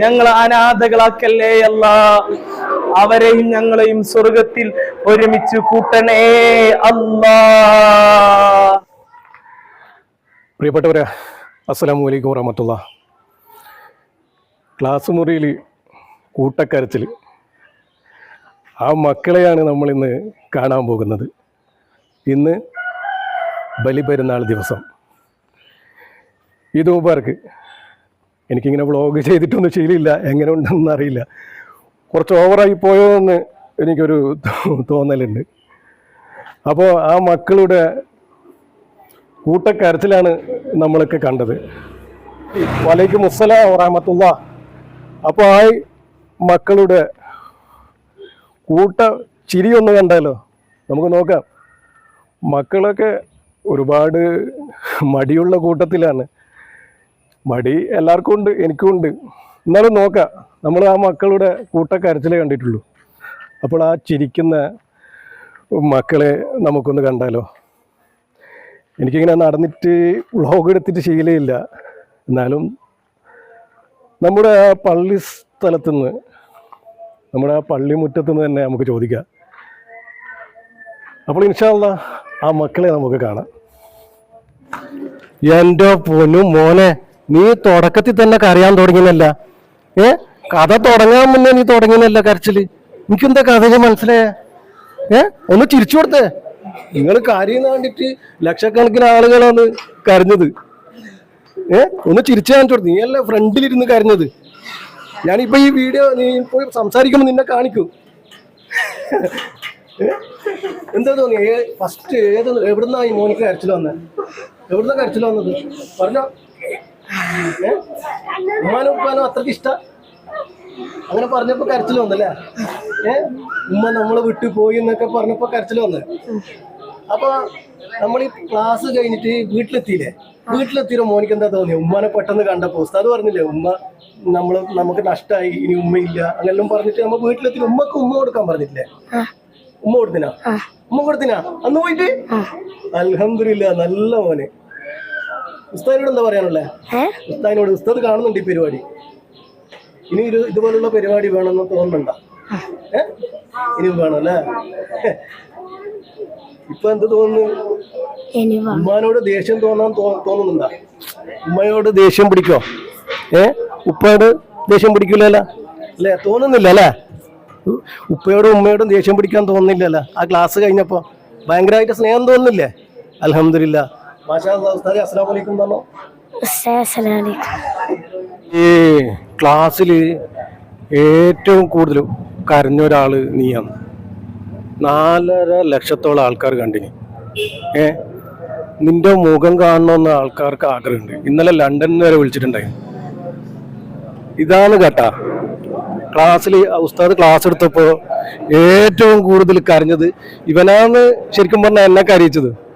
ഞങ്ങൾ അനാഥകളാക്കല്ലേ അല്ല? അവരെയും ഞങ്ങളെയും സ്വർഗത്തിൽ ഒരുമിച്ച് കൂട്ടണേ അല്ലാ. പ്രിയപ്പെട്ടവരെ അസ്സലാമു അലൈക്കും വറഹമത്തുള്ള. ക്ലാസ് മുറിയിൽ കൂട്ടക്കരച്ചിൽ. ആ മക്കളെയാണ് നമ്മളിന്ന് കാണാൻ പോകുന്നത്. ഇന്ന് ബലിപെരുന്നാൾ ദിവസം. ഇത് മുബാർക്ക് എനിക്കിങ്ങനെ വ്ളോഗ് ചെയ്തിട്ടൊന്നും ശീലമില്ല. എങ്ങനെ ഉണ്ടെന്ന് അറിയില്ല. കുറച്ച് ഓവറായി പോയോ എന്ന് എനിക്കൊരു തോന്നലുണ്ട്. അപ്പോൾ ആ മക്കളുടെ കൂട്ടക്കരച്ചിലാണ് നമ്മളൊക്കെ കണ്ടത്. വലൈക്കും മുസ്സലാം വറഹമത്തുള്ള. അപ്പോൾ ആ മക്കളുടെ കൂട്ട ചിരി ഒന്ന് കണ്ടാലോ? നമുക്ക് നോക്കാം. മക്കളൊക്കെ ഒരുപാട് മടിയുള്ള കൂട്ടത്തിലാണ്. മടി എല്ലാവർക്കും ഉണ്ട് എനിക്കും ഉണ്ട്. എന്നാലും നോക്കാം. നമ്മൾ ആ മക്കളുടെ കൂട്ടക്കരച്ചിലേ കണ്ടിട്ടുള്ളൂ. അപ്പോൾ ആ ചിരിക്കുന്ന മക്കളെ നമുക്കൊന്ന് കണ്ടാലോ? എനിക്കിങ്ങനെ നടന്നിട്ട് വ്ളോഗ് എടുത്തിട്ട് ശീലമില്ല എന്നാലും നമ്മുടെ ആ പള്ളി സ്ഥലത്തു നിന്ന് നമ്മുടെ ആ പള്ളി മുറ്റത്തു നിന്ന് തന്നെ നമുക്ക് ചോദിക്കാം. അപ്പോൾ ഇൻഷാല്ല ആ മക്കളെ നമുക്ക് കാണാം. എന്റെ പൊന്നും മോനെ. നീ തുടക്കത്തിൽ തന്നെ കരയാൻ തുടങ്ങിയല്ല ഏ? കഥ തുടങ്ങാൻ മുന്നേ നീ തുടങ്ങിയല്ല കരച്ചിൽ. എനിക്കെന്താ കഥയിൽ മനസ്സിലായ? ഏ? ഒന്ന് ചിരിച്ചു കൊടുത്തേ. നിങ്ങൾ കരയുന്ന കണ്ടിട്ട് ലക്ഷക്കണക്കിന് ആളുകളാണ് കരഞ്ഞത്. ഏ? ഒന്ന് ചിരിച്ചു കാണിച്ചു നീ അല്ല ഫ്രണ്ടിലിരുന്ന് കരഞ്ഞത്. ഞാനിപ്പോ ഈ വീഡിയോ നീ പോയി സംസാരിക്കുമ്പോൾ നിന്നെ കാണിക്കും. എന്താ തോന്നി? ഫസ്റ്റ് ഏത് എവിടുന്നാ ഈ മോനിക്ക് കരച്ചിൽ വന്നത് എവിടുന്ന കരച്ചിൽ വന്നത്? പറഞ്ഞോ. ഉമ്മാനും ഉപ്പാനും അത്രയ്ക്ക് ഇഷ്ട? അങ്ങനെ പറഞ്ഞപ്പോ കരച്ചിൽ വന്നല്ലേ? ഏ? ഉമ്മ നമ്മളെ വിട്ടു പോയി എന്നൊക്കെ പറഞ്ഞപ്പോ കരച്ചിൽ വന്ന്. അപ്പൊ നമ്മൾ ഈ ക്ലാസ് കഴിഞ്ഞിട്ട് വീട്ടിലെത്തിയില്ലേ? വീട്ടിലെത്തിയ മോനിക്ക് എന്താ തോന്നിയത് ഉമ്മാനെ പെട്ടെന്ന് കണ്ടപ്പോ ഉസ്താദ് പറഞ്ഞില്ലേ ഉമ്മ നമ്മൾ നമുക്ക് നഷ്ടമായി ഇനി ഉമ്മയില്ല അങ്ങനെല്ലാം പറഞ്ഞിട്ട് നമ്മ വീട്ടിലെത്തി ഉമ്മക്ക് ഉമ്മ കൊടുക്കാൻ പറഞ്ഞിട്ടില്ലേ? ഉമ്മ കൊടുത്തിനാ? ഉമ്മ കൊടുത്തിനാ? അന്ന് പോയിട്ട്? അലഹമില്ല നല്ല മോനെ. ഉസ്താദിനോട് എന്താ പറയാനുള്ളേ ഉസ്താദിനോട് ഉസ്താദ് കാണുന്നുണ്ട് ഈ പരിപാടി. ഇനി ഒരു ഇതുപോലുള്ള പരിപാടി വേണമെന്ന് തോന്നുന്നുണ്ട? ഇനി വേണം അല്ലേ? ഇപ്പൊ എന്ത് തോന്നുന്നു? ഉമ്മാനോട് ദേഷ്യം തോന്നാൻ തോന്നുന്നുണ്ടാ തോന്നുന്നുണ്ടോ? ഉമ്മയോട് ദേഷ്യം പിടിക്കോ? ഏ? ഉപ്പയോട് ദേഷ്യം പിടിക്കില്ലല്ലോ അല്ലേ? തോന്നുന്നില്ല അല്ലേ? ഉപ്പയോടും ഉമ്മയോടും ദേഷ്യം പിടിക്കാൻ തോന്നുന്നില്ലല്ല? ആ ക്ലാസ് കഴിഞ്ഞപ്പോ ഭയങ്കരമായിട്ട് സ്നേഹം തോന്നുന്നില്ലേ? അലഹമില്ല മാഷാ അല്ലാ, ഉസ്താദെ അസ്സലാമു അലൈക്കും പറഞ്ഞോ. ഈ ക്ലാസ്സിൽ ഏറ്റവും കൂടുതൽ കരഞ്ഞ ഒരാൾ നീയാണ്. നാലര ലക്ഷത്തോളം ആൾക്കാർ കണ്ടിനി. ഏ? നിന്റെ മുഖം കാണണമെന്ന് ആൾക്കാർക്ക് ആഗ്രഹമുണ്ട്. ഇന്നലെ ലണ്ടനിൽ വരെ വിളിച്ചിട്ടുണ്ടായി. ഇതാണ് കേട്ട ക്ലാസ്സിൽ ഉസ്താദ് ക്ലാസ് എടുത്തപ്പോൾ ഏറ്റവും കൂടുതൽ കരഞ്ഞത് ഇവനാണ് ശരിക്കും പറഞ്ഞാൽ എന്നെ കരയിച്ചത്.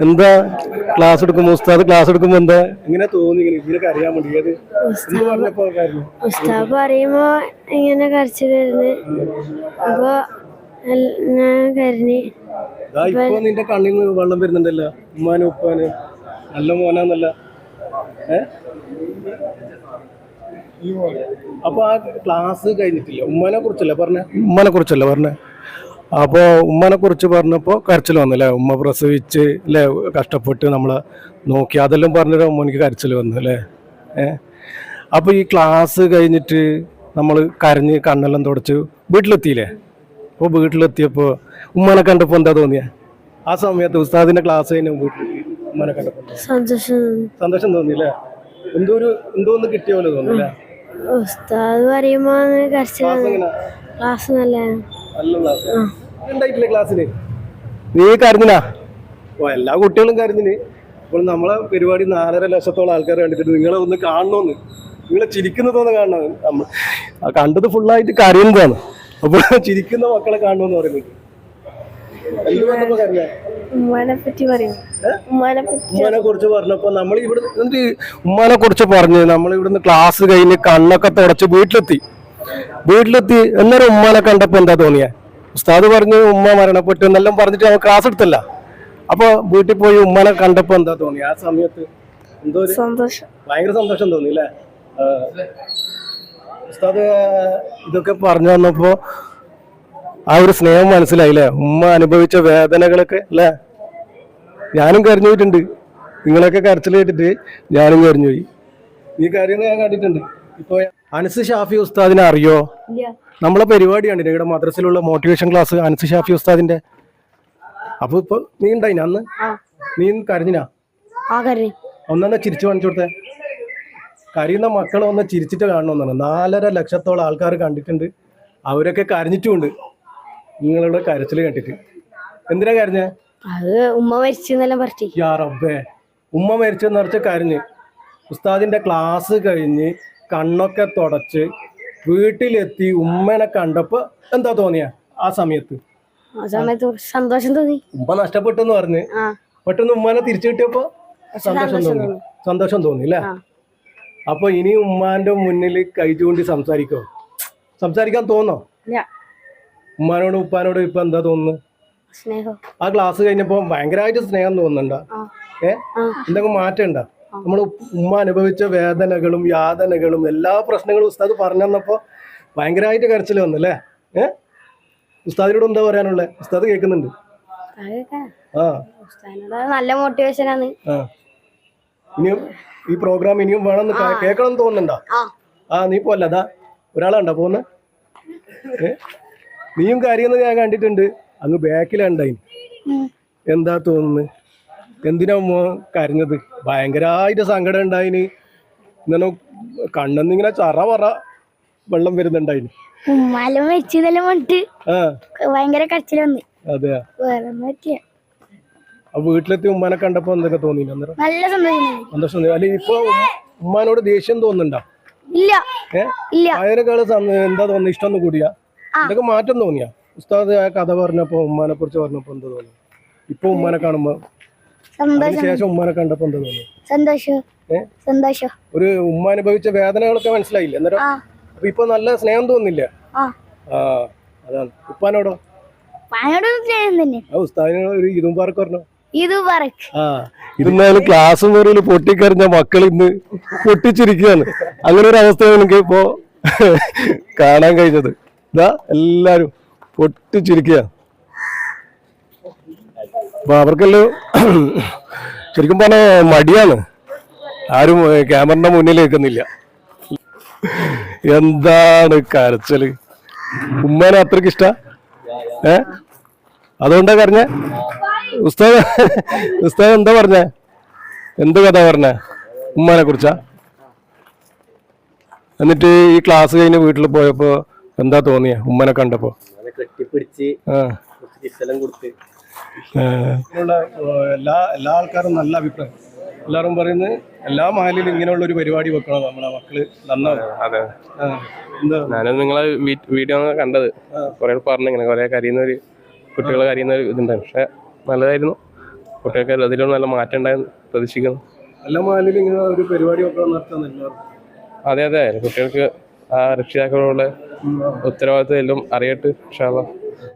എന്താ ക്ലാസ് എടുക്കുമ്പോ ഉസ്താദ് ക്ലാസ് എടുക്കുമ്പോ എന്താ? എങ്ങനെ തോന്നി ഇങ്ങനെ? അറിയാൻ വേണ്ടി. ഏത് ഉസ്താദ് പറയുമ്പോ ഇങ്ങനെ കരച്ചിലായിരുന്നു. അപ്പൊ എൽ- ഞാൻ കരഞ്ഞ്. ദാ ഇപ്പൊ നിന്റെ കണ്ണിൽ നിന്ന് വെള്ളം വരുന്നുണ്ടല്ലോ. ഉമ്മാനും ഉപ്പാനും. നല്ല മോനാന്നല്ല. ഏ? അപ്പൊ ആ ക്ലാസ് കഴിഞ്ഞിട്ടില്ല. ഉമ്മാനെ കുറിച്ചല്ല പറഞ്ഞ? ഉമ്മാനെ കുറിച്ചല്ല പറഞ്ഞ? അപ്പോ ഉമ്മനെ കുറിച്ച് പറഞ്ഞപ്പോൾ കരച്ചിൽ വന്നല്ലേ? ഉമ്മ പ്രസവിച്ച് അല്ലേ കഷ്ടപ്പെട്ട് നമ്മളെ നോക്കി. അതെല്ലാം പറഞ്ഞൊരു ഉമ്മനിക്ക് കരച്ചിൽ വന്നു അല്ലേ ഏഹ് അപ്പോൾ ഈ ക്ലാസ് കഴിഞ്ഞിട്ട് നമ്മൾ കരഞ്ഞ് കണ്ണെല്ലാം തുടച്ച് വീട്ടിലെത്തിയില്ലേ? അപ്പോൾ വീട്ടിലെത്തിയപ്പോൾ ഉമ്മനെ കണ്ടപ്പോൾ എന്താ തോന്നിയ? ആ സമയത്ത് ഉസ്താദിന്റെ ക്ലാസ് കഴിഞ്ഞ വീട്ടിൽ ഉമ്മനെ കണ്ടപ്പോൾ സന്തോഷം. സന്തോഷം തോന്നിയില്ലേ എന്തോ ഒരു എന്തോ ഒന്ന് കിട്ടിയ പോലെ തോന്നിയില്ലേ ഉസ്താദ് പറയുമ്പോൾ ക്ലാസ് നല്ല. ഉണ്ടായിട്ടില്ലേ ക്ലാസ്സിന് നീ കരുന്നിനാ ഓ എല്ലാ കുട്ടികളും കരുതിന് അപ്പോൾ നമ്മളെ പരിപാടി നാലര ലക്ഷത്തോളം ആൾക്കാർ കണ്ടിട്ടുണ്ട്. നിങ്ങളെ ഒന്ന് കാണണമെന്ന് നിങ്ങളെ ചിരിക്കുന്നതൊന്ന് കാണണം. നമ്മ ആ കണ്ടത് ഫുള്ളായിട്ട് കരയുന്നതാണ്. അപ്പോൾ ചിരിക്കുന്ന മക്കളെ കാണണമെന്ന് പറയുന്നത്. ഉമ്മാനെ പറ്റി പറയും. ഉമ്മാനെ കുറിച്ച് പറഞ്ഞപ്പോ നമ്മൾ ഇവിടെ എന്നിട്ട് ഉമ്മാനെ കുറിച്ച് പറഞ്ഞു നമ്മൾ ഇവിടുന്ന് ക്ലാസ് കഴിഞ്ഞ് കണ്ണൊക്കെ തുടച്ച് വീട്ടിലെത്തി. വീട്ടിലെത്തി എന്നൊരു ഉമ്മാനെ കണ്ടപ്പോൾ എന്താ തോന്നിയ? ഉസ്താദ് പറഞ്ഞു ഉമ്മ മരണപ്പെട്ടു എന്നെല്ലാം പറഞ്ഞിട്ട് ഞങ്ങൾ ക്ലാസ് എടുത്തല്ല. അപ്പൊ വീട്ടിൽ പോയി ഉമ്മാനെ കണ്ടപ്പോ എന്താ തോന്നി ആ സമയത്ത് എന്തോ സന്തോഷം. ഭയങ്കര സന്തോഷം തോന്നി അല്ലേ ഉസ്താദ് ഇതൊക്കെ പറഞ്ഞു വന്നപ്പോ ആ ഒരു സ്നേഹം മനസ്സിലായില്ലേ ഉമ്മ അനുഭവിച്ച വേദനകളൊക്കെ അല്ലേ ഞാനും കരഞ്ഞു പോയിട്ടുണ്ട്. നിങ്ങളൊക്കെ കരച്ചിൽ കേട്ടിട്ട് ഞാനും കരഞ്ഞു പോയി. ഈ കാര്യം ഞാൻ കണ്ടിട്ടുണ്ട്. ഇപ്പൊ അനസ് ഷാഫി ഉസ്താദിനെ അറിയോ? നമ്മളെ പരിപാടിയാണ് ഇവിടെ മദ്രസയിലുള്ള മോട്ടിവേഷൻ ക്ലാസ് അനസ് ഷാഫി ഉസ്താദിന്റെ. അപ്പൊ ഇപ്പൊ നീ ഉണ്ടായിന അന്ന്? നീ കരഞ്ഞിനാ? ഒന്നെന്നാ ചിരിച്ചു കാണിച്ചു കൊടുത്തേ. കരയുന്ന മക്കളെ ഒന്ന് ചിരിച്ചിട്ട് കാണണമെന്നാണ് നാലര ലക്ഷത്തോളം ആൾക്കാർ കണ്ടിട്ടുണ്ട്. അവരൊക്കെ കരഞ്ഞിട്ടുമുണ്ട്. നിങ്ങളുടെ കരച്ചിൽ കണ്ടിട്ട് എന്തിനാ കരഞ്ഞേ? അത് ഉമ്മ മരിച്ചെന്നെല്ലാം പറഞ്ഞു യാ റബ്ബേ. ഉമ്മ മരിച്ചെന്ന് പറഞ്ഞ കരഞ്ഞ്. ഉസ്താദിന്റെ ക്ലാസ് കഴിഞ്ഞ് കണ്ണൊക്കെ തുടച്ച് വീട്ടിലെത്തി ഉമ്മനെ കണ്ടപ്പോ എന്താ തോന്നിയ ആ സമയത്ത്? ആ സമയത്ത് സന്തോഷം തോന്നി. ഉമ്മ നഷ്ടപ്പെട്ടെന്ന് പറഞ്ഞ്. പെട്ടെന്ന് ഉമ്മനെ തിരിച്ചു കിട്ടിയപ്പോ സന്തോഷം തോന്നി. സന്തോഷം തോന്നി അല്ലേ. അപ്പൊ ഇനി ഉമ്മാന്റെ മുന്നിൽ കൈ ചൂണ്ടി സംസാരിക്കോ? സംസാരിക്കാൻ തോന്നോ? ഉമ്മാനോട് ഉപ്പാനോട് ഇപ്പൊ എന്താ തോന്നുന്നു? ആ ക്ലാസ് കഴിഞ്ഞപ്പോ ഭയങ്കരമായിട്ട് സ്നേഹം തോന്നുന്നുണ്ടോ ഏ? എന്തെങ്കിലും എന്തെങ്കിലും മാറ്റണ്ട? നമ്മൾ ഉമ്മ അനുഭവിച്ച വേദനകളും യാതനകളും എല്ലാ പ്രശ്നങ്ങളും ഉസ്താദ് പറഞ്ഞു തന്നപ്പോ ഭയങ്കരമായിട്ട് കരച്ചിൽ വന്നു അല്ലേ ഏ? ഉസ്താദിനോട് എന്താ പറയാനുള്ളത് ഉസ്താദ് കേൾക്കുന്നുണ്ട് ആ. നല്ല മോട്ടിവേഷനാണ് ഇനിയും ഈ പ്രോഗ്രാം ഇനിയും വേണമെന്ന് കേ- കേൾക്കണം തോന്നുന്നുണ്ടോ? ആ. നീ പോലെ അതാ? ഒരാളുണ്ടോ പോന്ന് നീയും കാര്യം ഞാൻ കണ്ടിട്ടുണ്ട്. അങ്ങ് ബാക്കിലുണ്ടായി എന്താ തോന്നുന്നു? എന്തിനാ ഉമ്മ കരഞ്ഞത്? ഭയങ്കരമായിട്ട് സങ്കടം ഉണ്ടായിന്. ഇങ്ങനെ കണ്ണെന്നിങ്ങനെ ചറ പറ വെള്ളം വരുന്നുണ്ടായിന്. ഉമ്മാലും ഭയങ്കര കരച്ചിൽ വന്ന്. അതെ വീട്ടിലെത്തി ഉമ്മാനെ കണ്ടപ്പോ എന്തൊക്കെ തോന്നിയില്ല നല്ല സന്തോഷം തോന്നി. അല്ലെ ഇപ്പൊ ഉമ്മാനോട് ദേഷ്യം തോന്നുന്നുണ്ടോ? ഇല്ല. ഇല്ല. എന്താ തോന്നുന്നു? ഇഷ്ടമൊന്നും കൂടിയാ? എന്തൊക്കെ മാറ്റം തോന്നിയാ? ഉസ്താദ് ആ കഥ പറഞ്ഞപ്പോ ഉമ്മാനെ കുറിച്ച് പറഞ്ഞപ്പോ എന്താ തോന്നി ഇപ്പൊ ഉമ്മാനെ കാണുമ്പോ അതിനുശേഷം ഉമ്മാനെ കണ്ടപ്പോ എന്താ തോന്നി സന്തോഷം. സന്തോഷം. ഒരു ഉമ്മ അനുഭവിച്ച വേദനകളൊക്കെ മനസ്സിലായില്ല? അന്നേരം അപ്പൊ ഇപ്പൊ നല്ല സ്നേഹം തോന്നില്ല? അതാണ്. ഉപ്പാനോടോ? ഒരു ഇതും പാർക്ക് പറഞ്ഞു? ആ ഇരുന്നാലും ക്ലാസ് മുറിയിൽ പൊട്ടിക്കറിഞ്ഞ മക്കൾ ഇന്ന് പൊട്ടിച്ചിരിക്കുകയാണ്. അങ്ങനെ ഒരു അവസ്ഥ എനിക്ക് ഇപ്പോ കാണാൻ കഴിഞ്ഞത്. ഇതാ എല്ലാരും പൊട്ടിച്ചിരിക്കുക അപ്പൊ അവർക്കെല്ലാം ശരിക്കും പറഞ്ഞ മടിയാണ്. ആരും ക്യാമറന്റെ മുന്നിൽ നിൽക്കുന്നില്ല. എന്താണ് കരച്ചൽ? ഉമ്മേനെ അത്രയ്ക്ക് ഇഷ്ട? ഏ? അതുകൊണ്ടാ കരഞ്ഞ? ഉസ്താദ് ഉസ്താദ് എന്താ പറഞ്ഞ? എന്ത് കഥ പറഞ്ഞ ഉമ്മനെ കുറിച്ചാ? എന്നിട്ട് ഈ ക്ലാസ് കഴിഞ്ഞ് വീട്ടിൽ പോയപ്പോ എന്താ തോന്നിയ ഉമ്മനെ കണ്ടപ്പോ? കെട്ടിപ്പിടിച്ച് ആ. കൊടുത്ത്. എല്ലാ എല്ലാ ആൾക്കാരും നല്ല അഭിപ്രായം. എല്ലാവരും പറയുന്നത് എല്ലാ മഹലിലും ഇങ്ങനെയുള്ള ഒരു പരിപാടി വെക്കണം നമ്മളെ മക്കൾ നന്നാവും. അതെ. നിങ്ങളെ വീഡിയോ കണ്ടത്. കുറെ പറഞ്ഞു ഇങ്ങനെ കുറെ കരയുന്ന ഒരു കുട്ടികൾ കരയുന്ന ഒരു ഇതുണ്ടായിരുന്നു പക്ഷെ നല്ലതായിരുന്നു. കുട്ടികൾക്ക് അതിലൊന്നും നല്ല മാറ്റം ഉണ്ടായെന്ന് പ്രതീക്ഷിക്കുന്നു. എല്ലാ മഹലിലും ഇങ്ങനെ ഒരു പരിപാടി വെക്കണം നടത്താൻ അതെ അതെ. കുട്ടികൾക്ക് ആ രക്ഷിതാക്കളോട് ഉത്തരവാദിത്വം എല്ലാം അറിയട്ട് ഇൻഷാ അള്ളാ.